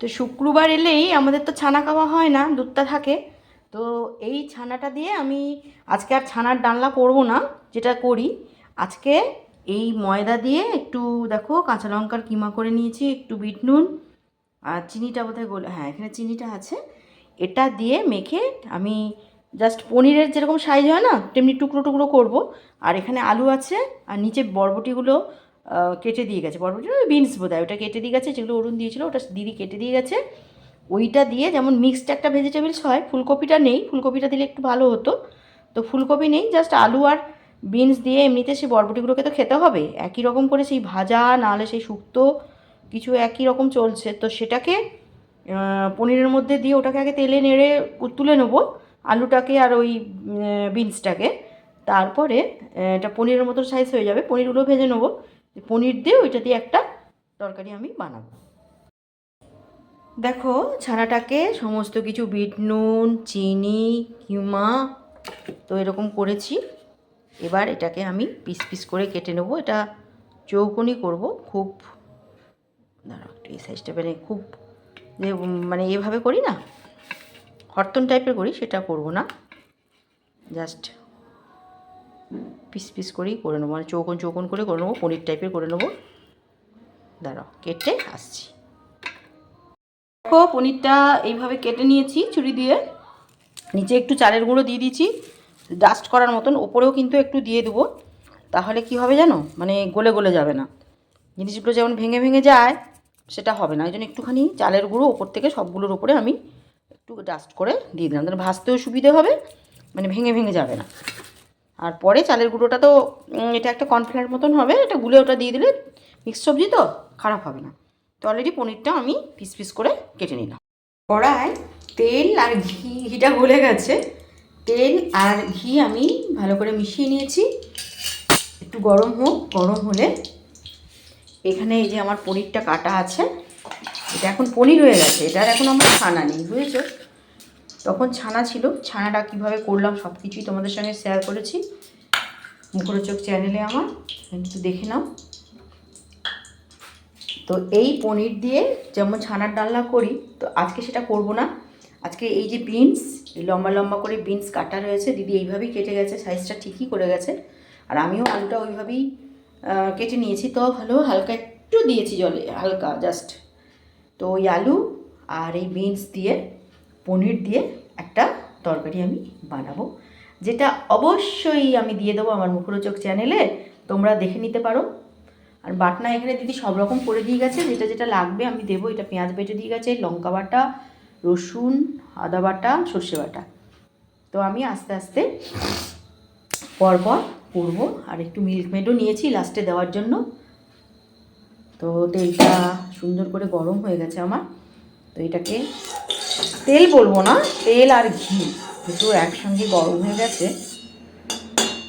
তো শুক্রবার এলেই আমাদের তো ছানা খাওয়া হয় না, দুধটা থাকে। তো এই ছানাটা দিয়ে আমি আজকে আর ছানার ডালনা করব না, যেটা করি। আজকে এই ময়দা দিয়ে একটু দেখো কাঁচা লঙ্কার কিমা করে নিয়েছি, একটু বিট নুন আর চিনিটা বোধহয় গোল হ্যাঁ এখানে চিনিটা আছে। এটা দিয়ে মেখে আমি জাস্ট পনিরের যেরকম সাইজ হয় না, তেমনি টুকরো টুকরো করব। আর এখানে আলু আছে, আর নিচে বরবটিগুলো কেটে দিয়ে গেছে। বরবটি বিনস বোধ হয় ওটা কেটে দিয়ে গেছে, যেগুলো অরুণ দিয়েছিল, ওটা দিদি কেটে দিয়ে গেছে। ওইটা দিয়ে যেমন মিক্সড একটা ভেজিটেবলস হয়, ফুলকপিটা নেই, ফুলকপিটা দিলে একটু ভালো হতো। তো ফুলকপি নেই জাস্ট আলু আর বিনস দিয়ে এমনিতে সেই বরবটিগুলোকে তো খেতে হবে। একই রকম করে সেই ভাজা, নাহলে সেই শুক্তো, কিছু একই রকম চলছে। তো সেটাকে পনিরের মধ্যে দিয়ে ওটাকে আগে তেলে নেড়ে তুলে নেব, আলুটাকে আর ওই বিনসটাকে তারপরে এটা পনিরের মতো সাইজ হয়ে যাবে, পনিরগুলো ভেজে নেব। পনির দিয়ে ওইটা দিয়ে একটা তরকারি আমি বানাবো। দেখো, ছানাটাকে সমস্ত কিছু বিট নুন, চিনি, কিমা, তো এরকম করেছি। এবার এটাকে আমি পিস পিস করে কেটে নেব। এটা চৌকনি করব, খুব দাঁড়াও একটু, এই সাইজটা মানে খুব মানে এভাবে করি না, হরতন টাইপের করি, সেটা করব না। জাস্ট পিস পিস করেই করে নেব। মানে চৌকন চৌকন করে করে নেব, পনির টাইপের করে নেব। দাঁড়াও, কেটে আসছি। দেখো, পনিরটা এইভাবে কেটে নিয়েছি ছুরি দিয়ে। নিচে একটু চালের গুঁড়ো দিয়ে দিয়েছি। ডাস্ট করার মতন, ওপরেও কিন্তু একটু দিয়ে দেবো। তাহলে কি হবে জানো? মানে গলে গলে যাবে না। জিনিসগুলো যেমন ভেঙে ভেঙে যায়, সেটা হবে না। ওই জন্য একটুখানি চালের গুঁড়ো ওপর থেকে সবগুলোর ওপরে আমি একটু ডাস্ট করে দিয়ে দিলাম। তাহলে ভাজতেও সুবিধে হবে মানে ভেঙে ভেঙে যাবে না। আর পরে চালের গুঁড়োটা তো এটা একটা কর্নফ্লাওয়ার মতন হবে, এটা গুলে ওটা দিয়ে দিলে মিক্স সবজি তো খারাপ হবে না। তো অলরেডি পনিরটা আমি পিস পিস করে কেটে নিলাম। কড়ায় তেল আর ঘি, ঘিটা গলে গেছে। তেল আর ঘি আমি ভালো করে মিশিয়ে নিয়েছি। একটু গরম হোক, গরম হলে। এখানে এই যে আমার পনিরটা কাটা আছে, এটা এখন পনির হয়ে গেছে, এটার এখন আমার ছানা নেই, বুঝেছ? তখন ছানা ছিল। ছানাটা কীভাবে করলাম সব কিছুই তোমাদের সঙ্গে শেয়ার করেছি। মুখরোচক চ্যানেলে আমার। একটু দেখে নাও। তো এই পনির দিয়ে যেমন ছানার ডালনা করি, তো আজকে সেটা করব না। আজকে এই যে বিনস লম্বা লম্বা করে বিনস কাটা রয়েছে। দিদি এইভাবেই কেটে গেছে সাইজটা ঠিকই করে গেছে। আর আমিও আলুটা ওইভাবেই কেটে নিয়েছি। তো ভালো, হালকা একটু দিয়েছি জলে, হালকা জাস্ট তো ওই আলু আর এই বিনস দিয়ে পনির দিয়ে একটা তরকারি আমি বানাবো, যেটা অবশ্যই আমি দিয়ে দেবো আমার মুখরোচক চ্যানেলে, তোমরা দেখে নিতে পারো। আর বাটনা এখানে দিদি সব রকম করে দিয়ে গেছে, যেটা যেটা লাগবে আমি দেবো। এটা পেঁয়াজ বেটে দিয়ে গেছে, লঙ্কা বাটা, রসুন, আদা বাটা, সর্ষে বাটা। তো আমি আস্তে আস্তে পরপর করব, আর একটু মিল্ক মেডও নিয়েছি লাস্টে দেওয়ার জন্য। তো তেলটা সুন্দর করে গরম হয়ে গেছে আমার, তো এটাকে তেল বলব না, তেল আর ঘি, দুটো একসঙ্গে গরম হয়ে গেছে।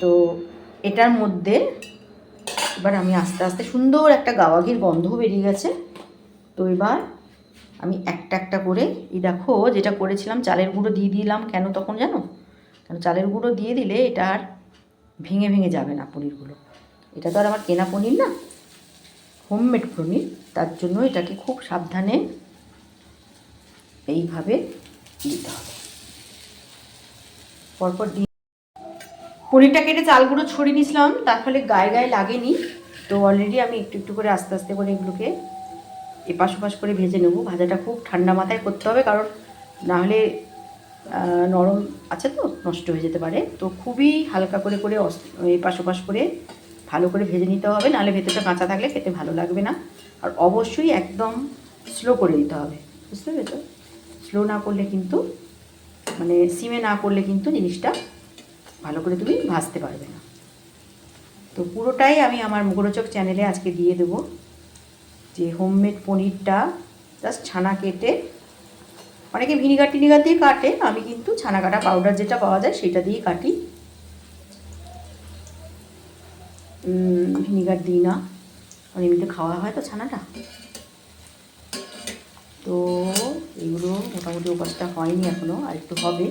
তো এটার মধ্যে এবার আমি আস্তে আস্তে সুন্দর একটা গাওয়া ঘির গন্ধ বেরিয়ে গেছে। তো এবার আমি একটা একটা করে, এই দেখো যেটা করেছিলাম, চালের গুঁড়ো দিয়ে দিলাম। কেন তখন জানো? কারণ চালের গুঁড়ো দিয়ে দিলে এটা আর ভেঙে ভেঙে যাবে না পনিরগুলো। এটা তো আর আমার কেনা পনির না হোমমেড পনির। তার জন্য এটাকে খুব সাবধানে এইভাবে দিতে হবে। পরপর দিয়ে পনিরটা কেটে চালগুলো ছড়িয়ে নিয়েছিলাম, তার ফলে গায়ে গায়ে লাগেনি। তো অলরেডি আমি একটু একটু করে আস্তে আস্তে করে এগুলোকে এপাশ ওপাশ করে ভেজে নেব। ভাজাটা খুব ঠান্ডা মাথায় করতে হবে, কারণ নাহলে নরম আছে তো, নষ্ট হয়ে যেতে পারে। তো খুবই হালকা করে করে এপাশ ওপাশ করে ভালো করে ভেজে নিতে হবে। নাহলে ভেতরটা কাঁচা থাকলে খেতে ভালো লাগবে না। আর অবশ্যই একদম স্লো করে দিতে হবে। বুঝতে পেরেছ? স্লো না করলে কিন্তু মানে সিমে না করলে কিন্তু জিনিসটা ভালো করে তুমি ভাজতে পারবে না। তো পুরোটাই আমি আমার মুখরোচক চ্যানেলে আজকে দিয়ে দেবো যে হোমমেড পনিরটা জাস্ট ছানা কেটে, অনেকে ভিনিগার টিনিগার দিয়ে কাটে, আমি কিন্তু ছানা কাটা পাউডার যেটা পাওয়া যায় সেটা দিয়ে কাটি। ভিনিগার দিই না কারণ এমনিতে খাওয়া হয় তো ছানাটা। তো এগুলো মোটামুটি ওপাশটা হয়নি এখনও আর একটু হবে।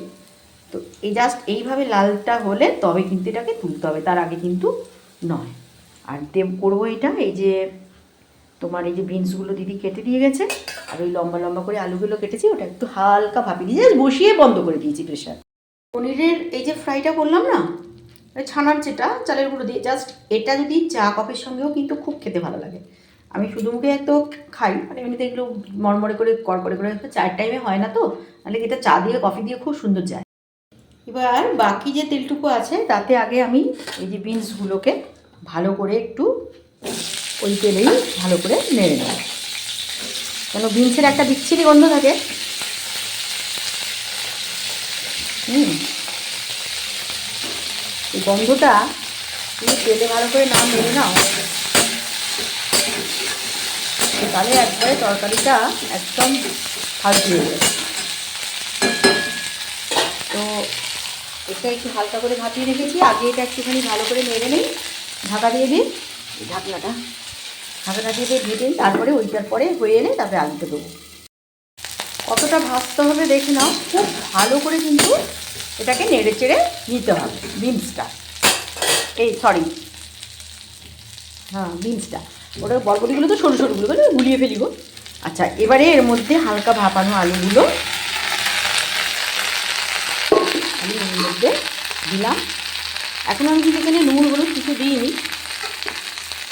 তো এই জাস্ট এইভাবে লালটা হলে তবে কিন্তু এটাকে তুলতে হবে, তার আগে কিন্তু নয়। আর দেব করব এটা, এই যে তোমার এই যে বিনসগুলো দিদি কেটে দিয়ে গেছে, আর ওই লম্বা লম্বা করে আলুগুলো কেটেছি, ওটা একটু হালকা ভাপিয়ে দিয়ে বসিয়ে বন্ধ করে দিয়েছি প্রেশার পনিরের এই যে ফ্রাইটা করলাম না ছানার যেটা, চালের গুঁড়ো দিয়ে জাস্ট এটা যদি চা কফির সঙ্গেও কিন্তু খুব খেতে ভালো লাগে। আমি শুধু মুখে তো খাই মানে এমনিতে এগুলো মরমরে করে, কড়কড়ে করে চায়ের টাইমে হয় না তো, নাহলে এটা চা দিয়ে কফি দিয়ে খুব সুন্দর যায়। এবার বাকি যে তেলটুকু আছে, তাতে আগে আমি এই যে বিনসগুলোকে ভালো করে একটু ওই তেলেই ভালো করে নেড়ে নেব। কেন বিনসের একটা বিচ্ছিরি গন্ধ থাকে। হুম। এই গন্ধটা তুমি তেলে ভালো করে না মেরে নাও। তাহলে একবারে তরকারিটা একদম ফালতু হয়ে যাবে তো এটা একটু হালকা করে ভাপিয়ে রেখেছি আগে এটা একটুখানি ভালো করে নেড়ে নিই ঢাকা দিয়ে দিই ঢাকনাটা। ঢাকনা দিয়ে দিয়ে ভেজে নিই, তারপরে ওইটার পরে হয়ে এলে তারপরে আলুতে দেবো। কতটা ভাজতে হবে দেখে নাও খুব ভালো করে কিন্তু এটাকে নেড়ে চেড়ে নিতে হবে বিনসটা। এই সরি হ্যাঁ বিনসটা। ওটা বরবটিগুলো তো সরু সরুগুলো বলে গুলিয়ে ফেলিব আচ্ছা এবারে এর মধ্যে হালকা ভাপানো আলুগুলো আমি এর মধ্যে দিলাম। এখন আমি কিন্তু এখানে নুন, হলুদ কিছু দিইনি।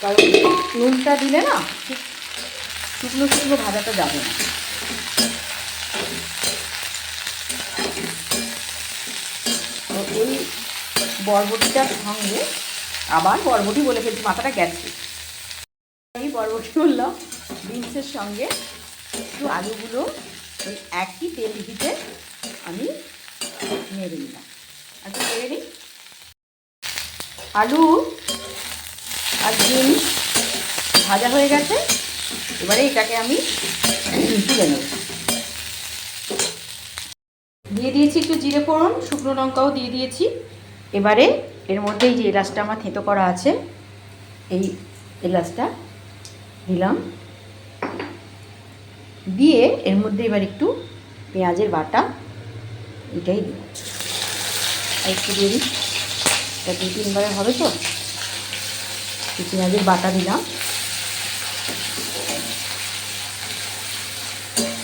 কারণ নুনটা দিলে না শুকনো শুকনো ভাজাটা যাবে না। তো এই বরবটিটার সঙ্গে আবার বরবটি বলে ফেলছি, মাথাটা গেছে। আমি বরবটি বললাম বিনসের সঙ্গে একটু আলুগুলো ওই একই তেল দিতে আমি নেড়ে নিলাম। আচ্ছা নেড়ে নিই। আলু আর বিনস ভাজা হয়ে গেছে। এবারে এটাকে আমি তুলে নেব। দিয়ে দিয়েছি একটু জিরে ফোড়ন, শুকনো লঙ্কাও দিয়ে দিয়েছি। এবারে এর মধ্যে এই যে এলাচটা আমার থেঁতো করা আছে, এই এলাচটা দিলাম। দিয়ে এর মধ্যে এবার একটু পেঁয়াজের বাটা, এটাই দিই একটু দিই। এটা দু তিনবারে হবে তো? পেঁয়াজের বাটা দিলাম।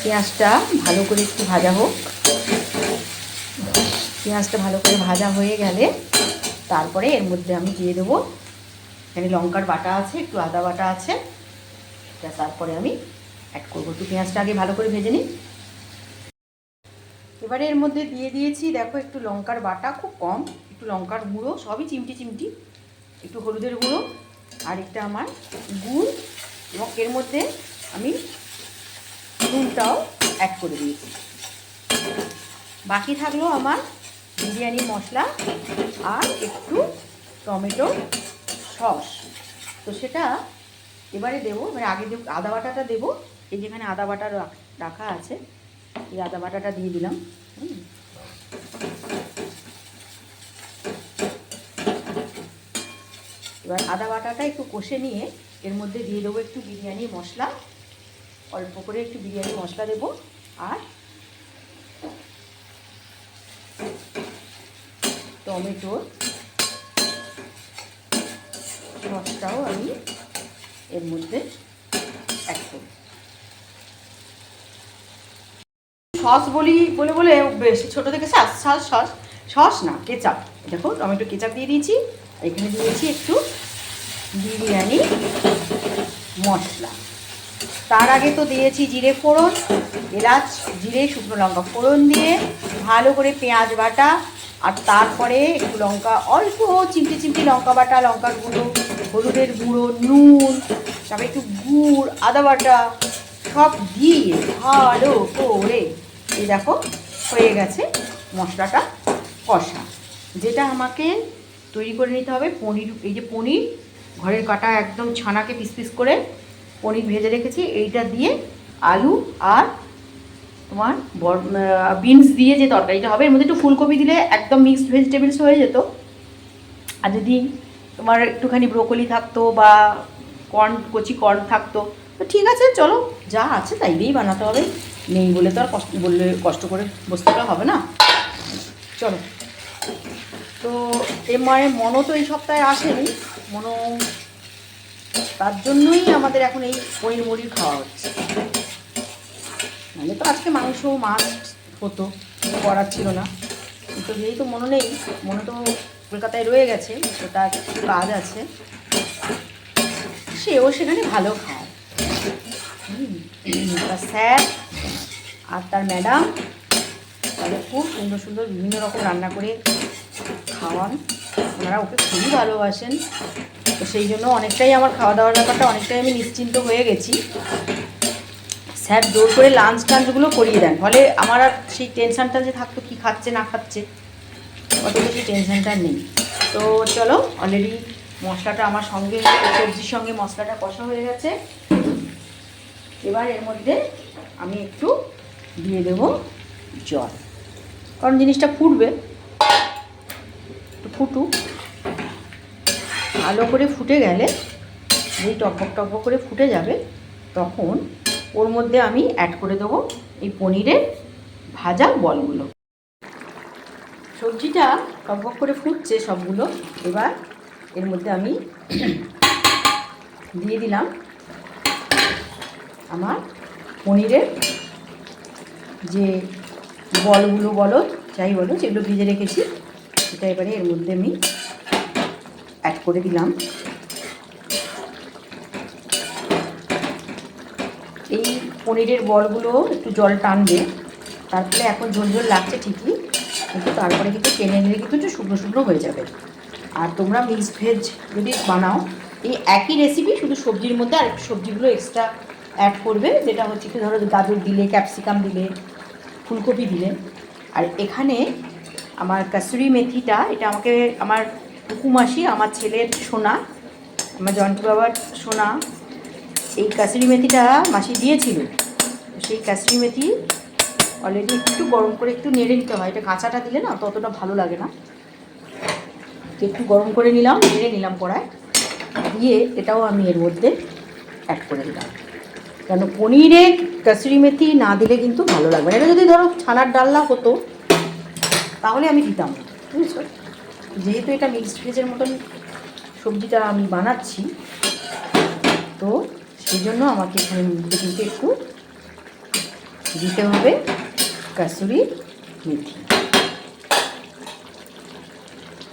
পেঁয়াজটা ভালো করে একটু ভাজা হোক। পেঁয়াজটা ভালো করে ভাজা হয়ে গেলে তারপরে এর মধ্যে আমি দিয়ে দেবো। এখানে লঙ্কার বাটা আছে, একটু আদা বাটা আছে। এটা তারপরে আমি অ্যাড করব। একটু পেঁয়াজটা আগে ভালো করে ভেজে নিই। এবারে এর মধ্যে দিয়ে দিয়েছি, দেখো একটু লঙ্কার বাটা, খুব কম, একটু লঙ্কার গুঁড়ো, সবই চিমটি চিমটি, একটু হলুদের গুঁড়ো, আর একটা আমার গুড়, এবং এর মধ্যে আমি নুনটাও অ্যাড করে দিয়েছি। বাকি থাকল আমার বিরিয়ানি মশলা আর একটু টমেটো সস। তো সেটা এবারে দেবো মানে আগে দেবো আদা বাটাটা দেবো, এই যেখানে আদা বাটা রাখ- আছে, এই আদা বাটাটা দিয়ে দিলাম। এবার আদা বাটাটা একটু কষে নিয়ে, এর মধ্যে দিয়ে দেবো একটু বিরিয়ানি মশলা, অল্প করে একটু বিরিয়ানি মশলা দেবো, আর টমেটোর সসটাও আমি এর মধ্যে সস বলি, বলে বলে, বেশি, ছোটো থেকে সস সস সস সস না, কেচাপ। দেখো টমেটো কেচাপ দিয়ে দিয়েছি, আর এখানে দিয়েছি একটু বিরিয়ানি মশলা। তার আগে তো দিয়েছি জিরে ফোড়ন, এলাচ, জিরে, শুকনো লঙ্কা ফোড়ন দিয়ে ভালো করে পেঁয়াজ বাটা, আর তারপরে একটু লঙ্কা, অল্প চিমটি চিমটি লঙ্কা বাটা, লঙ্কার গুঁড়ো হলুদের গুঁড়ো, নুন, তারপরে একটু গুড়, আদা বাটা, সব দিয়ে ভালো করে এই দেখো হয়ে গেছে মশলাটা কষা। যেটা আমাকে তৈরি করে নিতে হবে পনির, এই যে পনির, ঘরের কাটা একদম ছানাকে পিস পিস করে পনির ভেজে রেখেছি, এইটা দিয়ে আলু আর তোমার বিনস দিয়ে যে তরকারিটা হবে, এর মধ্যে একটু ফুলকপি দিলে একদম মিক্সড ভেজিটেবলস হয়ে যেত। আর যদি তোমার একটুখানি ব্রোকলি থাকতো বা কর্ন কচি কর্ন থাকতো। তো ঠিক আছে, চলো, যা আছে তাই দিয়েই বানাতে হবে। নেই বলে তো আর কষ্ট, বললে কষ্ট করে বসতে থাকলে হবে না। চলো। তো এ মায়ের মনো তো এই সপ্তাহে আসেনি। মনো তার জন্যই আমাদের এখন এই পনির মুড়ির খাওয়া হচ্ছে। নাহলে তো আজকে মাংস, মাছ হতো, করার ছিল না। কিন্তু যেহেতু মনে নেই মনে তো কলকাতায় রয়ে গেছে তার কিছু কাজ আছে। সেও সেখানে ভালো খায়। তার স্যার আর তার ম্যাডাম তাদের খুব সুন্দর সুন্দর বিভিন্ন রকম রান্না করে খাওয়ান। ওনারা ওকে খুবই ভালোবাসেন। তো সেই জন্য অনেকটাই আমার খাওয়া দাওয়ার ব্যাপারটা অনেকটাই আমি নিশ্চিন্ত হয়ে গেছি। স্যার জোর করে লাঞ্চ টাঞ্চগুলো করিয়ে দেন। ফলে আমার আর সেই টেনশানটা যে থাকতো, কী খাচ্ছে, না খাচ্ছে অত বেশি টেনশানটা নেই। তো চলো অলরেডি মশলাটা আমার সঙ্গে, সবজির সঙ্গে মশলাটা কষা হয়ে গেছে। এবার এর মধ্যে আমি একটু দিয়ে দেবো জল। কারণ জিনিসটা ফুটবে, একটু ফুটুক। ভালো করে ফুটে গেলে, যেই টকবক টকবক করে ফুটে যাবে, তখন ওর মধ্যে আমি অ্যাড করে দেবো এই পনিরের ভাজা বলগুলো। সবজিটা টকবক করে ফুটছে সবগুলো, এবার এর মধ্যে আমি দিয়ে দিলাম আমার পনিরের যে বলগুলো বলো, যাই বলো, যেগুলো ভেজে রেখেছি, সেটা এবারে এর মধ্যে আমি অ্যাড করে দিলাম। এই পনিরের বলগুলো একটু জল টানবে, তারপরে এখন ঝোল ঝোল লাগছে ঠিকই কিন্তু তারপরে কিন্তু টেনে নিলে কিন্তু একটু শুকনো শুকনো হয়ে যাবে। আর তোমরা মিক্স ভেজ যদি বানাও, এই একই রেসিপি শুধু সবজির মধ্যে আর সবজিগুলো এক্সট্রা অ্যাড করবে, যেটা হচ্ছে কি ধরো গাজর দিলে ক্যাপসিকাম দিলে, ফুলকপি দিলে। আর এখানে আমার কাসুরি মেথিটা, এটা আমাকে আমার কুকুমাসি আমার ছেলের সোনা, আমার জয়ন্ত বাবার সোনা, এই কাসুরি মেথিটা মাসি দিয়েছিল। সেই কাসুরি মেথি অলরেডি একটু গরম করে একটু নেড়ে নিতে হয়। এটা কাঁচাটা দিলে না ততটা ভালো লাগে না। একটু গরম করে নিলাম, নেড়ে নিলাম কড়ায় দিয়ে এটাও আমি এর মধ্যে অ্যাড করে দিলাম। কেন পনিরে কাসুরি মেথি না দিলে কিন্তু ভালো লাগবে এটা যদি ধরো ছানার ডালনা হতো, তাহলে আমি দিতাম। বুঝেছ? যেহেতু এটা মিক্সড ভেজের মতন সবজিটা আমি বানাচ্ছি, তো সেই জন্য আমাকে এখানে কিন্তু একটু দিতে হবে। কাসুরি মেথি।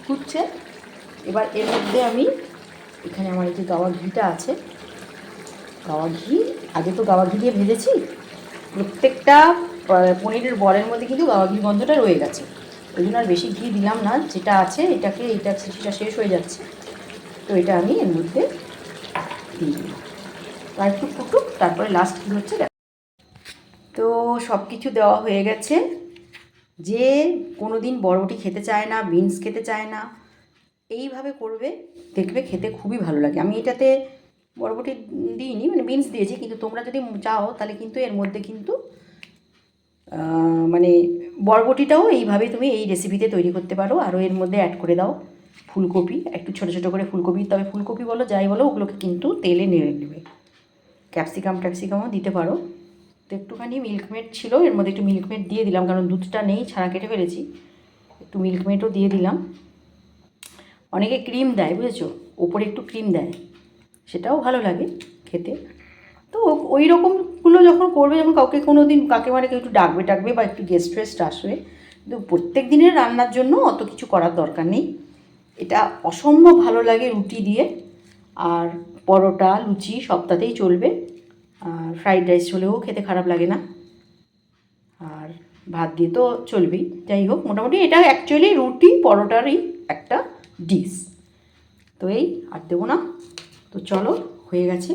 ফুটছে। এবার এর মধ্যে আমি এখানে আমার যে গাওয়া ঘিটা আছে। গাওয়া ঘি, আগে তো গাওয়া ঘি দিয়ে ভেজেছি। প্রত্যেকটা পনিরের বলের মধ্যে কিন্তু গাওয়া ঘি গন্ধটা রয়ে গেছে। ওই জন্য আর বেশি ঘি দিলাম না। যেটা আছে, এটাকে, এটা সেটা শেষ হয়ে যাচ্ছে। তো এটা আমি এর মধ্যে দিয়ে দিলাম। আর একটু ফুটুক, তারপরে লাস্ট কী হচ্ছে সব কিছু দেওয়া হয়ে গেছে যে কোনো দিন বরবটি খেতে চায় না, বিনস খেতে চায় না, এইভাবে করবে, দেখবে খেতে খুবই ভালো লাগে। আমি এটাতে বরবটি দিইনি মানে বিনস দিয়েছি, কিন্তু তোমরা যদি চাও তাহলে কিন্তু এর মধ্যে কিন্তু মানে বরবটিটাও এইভাবে তুমি এই রেসিপিতে তৈরি করতে পারো। আরও এর মধ্যে অ্যাড করে দাও ফুলকপি, একটু ছোটো ছোটো করে ফুলকপি। তবে ফুলকপি বলো, যাই বলো, ওগুলোকে কিন্তু তেলে নেড়ে নেবে। ক্যাপসিকাম ট্যাপসিকামও দিতে পারো। তো একটুখানি মিল্কমেড ছিল, এর মধ্যে একটু মিল্কমেড দিয়ে দিলাম, কারণ দুধটা নেই ছানা কেটে ফেলেছি। একটু মিল্কমেডও দিয়ে দিলাম। অনেকে ক্রিম দেয়, বুঝেছ? ওপরে একটু ক্রিম দেয়। সেটাও ভালো লাগে খেতে। তো ওই রকমগুলো যখন করবে, যখন কাউকে কোনো দিন কাকে মানে কেউ একটু ডাকবে ডাকবে বা একটু গেস্ট ফেস্ট আসবে, কিন্তু প্রত্যেক দিনের রান্নার জন্য অত কিছু করার দরকার নেই। এটা অসম্ভব ভালো লাগে রুটি দিয়ে। আর পরোটা, লুচি সপ্তাহতেই চলবে। আর ফ্রাইড রাইস হলেও খেতে খারাপ লাগে না। আর ভাত দিয়ে তো চলবেই। যাই হোক, মোটামুটি এটা অ্যাকচুয়ালি রুটি পরোটারই একটা ডিশ তো এই আর দেবো না। তো চলো, হয়ে গেছে।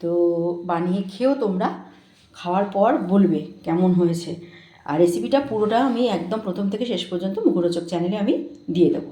তো বানিয়ে খেয়েও তোমরা খাওয়ার পর বলবে কেমন হয়েছে। আর রেসিপিটা পুরোটা আমি একদম প্রথম থেকে শেষ পর্যন্ত মুখরোচক চ্যানেলে আমি দিয়ে দেবো।